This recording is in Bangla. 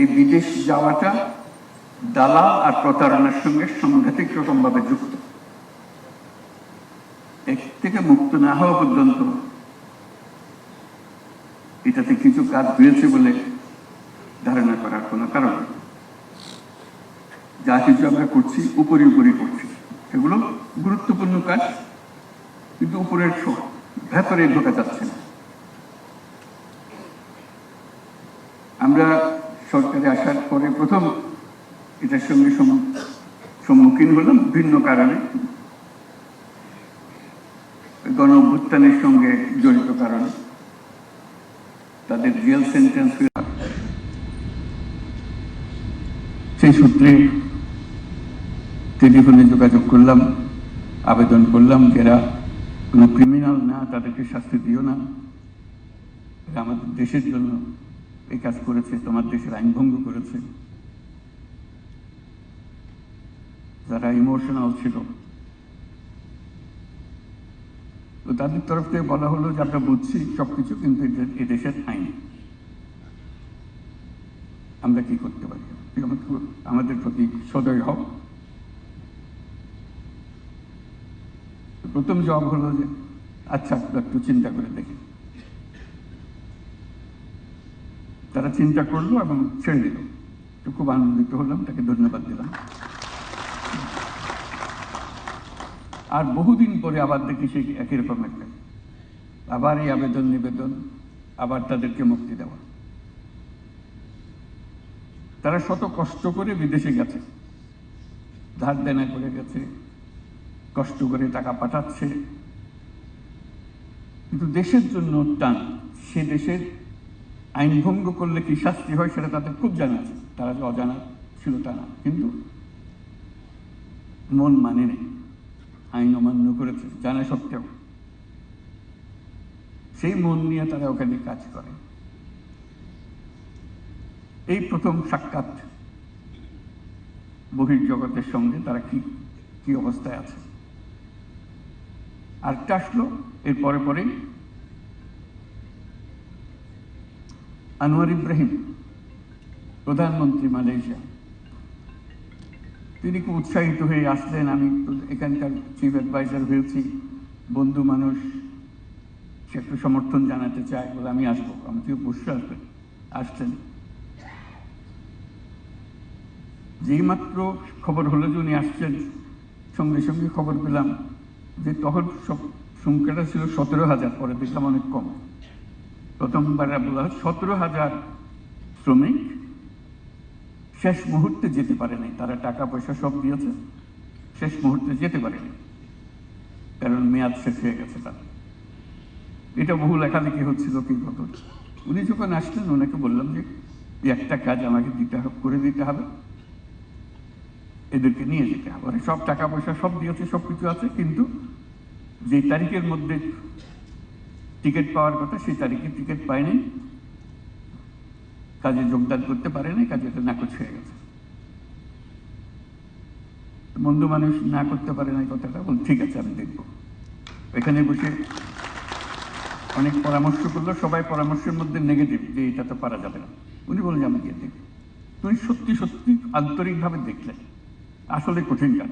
এই বিদেশ যাওয়াটা দালাল আর প্রতারণার সঙ্গে সাংঘাতিক রকমভাবে যুক্ত এর থেকে মুক্ত না হওয়া পর্যন্ত এটাতে কিছু কাজ হয়েছে বলে ধারণা করার কোনো কারণ। যা কিছু আমরা করছি, উপরি উপরি করছি সেগুলো গুরুত্বপূর্ণ কাজ, কিন্তু উপরের ভেতরে ঢোকা যাচ্ছে না আমরা সরকারে আসার পরে প্রথম এটার সঙ্গে সম্মুখীন হলাম ভিন্ন কারণে। গণ অভ্যুত্থানের সঙ্গে জড়িত কারণে। তাদের জেল সেন্টেন্স সেই সূত্রে টেলিফোনে যোগাযোগ করলাম, আবেদন করলাম যারা কোনো ক্রিমিনাল না, তাদেরকে শাস্তি দিও না। আমাদের দেশের জন্য এই কাজ করেছে, তোমার দেশের আইন ভঙ্গ করেছে। যারা ইমোশনাল ছিল। তো তাদের তরফ থেকে বলা হলো যে আমরা বুঝছি সবকিছু কিন্তু এ দেশের আইন। আমরা কি করতে পারি? আমাদের প্রতি সদয় তো প্রথম জবাব হলো যে আচ্ছা একটু চিন্তা করে দেখি। তারা চিন্তা করল এবং ছেড়ে দিল। তো খুব আনন্দিত হলাম, তাকে ধন্যবাদ দিলাম। আর বহুদিন পরে আবার দেখি সেই একই রকম একটা। আবার এই আবেদন, নিবেদন, আবার তাদেরকে মুক্তি দেওয়া। তারা শত কষ্ট করে বিদেশে গেছে। ধার দেনা করে গেছে, কষ্ট করে টাকা পাঠাচ্ছে। কিন্তু দেশের জন্য টান, সে দেশের আইন ভঙ্গ করলে কি শাস্তি হয় সেটা তাদের খুব জানা আছে। তারা যে অজানা ছিল তা না। কিন্তু মন মানে নেই। আইন অমান্য করেছে, জানা সত্ত্বেও। সেই মন নিয়ে তারা ওখানে কাজ করে। এই প্রথম সাক্ষাৎ বহির্জগতের সঙ্গে তারা কি কি অবস্থায় আছে। আরেকটা আসলো এর পরে পরেই আনোয়ার ইব্রাহিম, প্রধানমন্ত্রী মালয়েশিয়া। তিনি খুব উৎসাহিত হয়ে আসলেন। আমি এখানকার চিফ অ্যাডভাইজার হয়েছি। বন্ধু মানুষ, সে একটু সমর্থন জানাতে চায় বলে আমি আসব। আমি থেকে বসে আসবেন। আসছেন। যেই মাত্র খবর হলো যে উনি আসছেন, সঙ্গে সঙ্গে খবর পেলাম যে তখন সব সংখ্যাটা ছিল সতেরো হাজার, পরে দেখলাম অনেক কম। প্রথমবার বলা হয় সতেরো হাজার শ্রমিক শেষ মুহূর্তে যেতে পারে নাই তারা টাকা পয়সা সব দিয়েছে, শেষ মুহূর্তে যেতে পারেনি। কারণ মেয়াদ শেষ হয়ে গেছে তার এটা বহু লেখালেখি হচ্ছিল কি কত? উনি যখন আসলেন, ওনাকে বললাম যে, একটা কাজ আমাকে দিতে হবে করে দিতে হবে। এদেরকে নিয়ে যেতে হবে। সব টাকা পয়সা সব দিয়েছে সব কিছু আছে, কিন্তু যে তারিখের মধ্যে টিকিট পাওয়ার কথা, সেই তারিখে টিকিট পায়নি। কাজে যোগদান করতে পারেনি কাজে এটা নাকচ হয়ে গেছে। বন্ধু মানুষ না করতে পারে না কথাটা, বল ঠিক আছে, আমি দেখব। এখানে বসে অনেক পরামর্শ করল, সবাই পরামর্শের মধ্যে নেগেটিভ যে এটা তো পারা যাবে না। উনি বললেন, আমি গিয়ে দেখি তুমি সত্যি সত্যি আন্তরিকভাবে দেখলেন। আসলে কঠিন কাজ।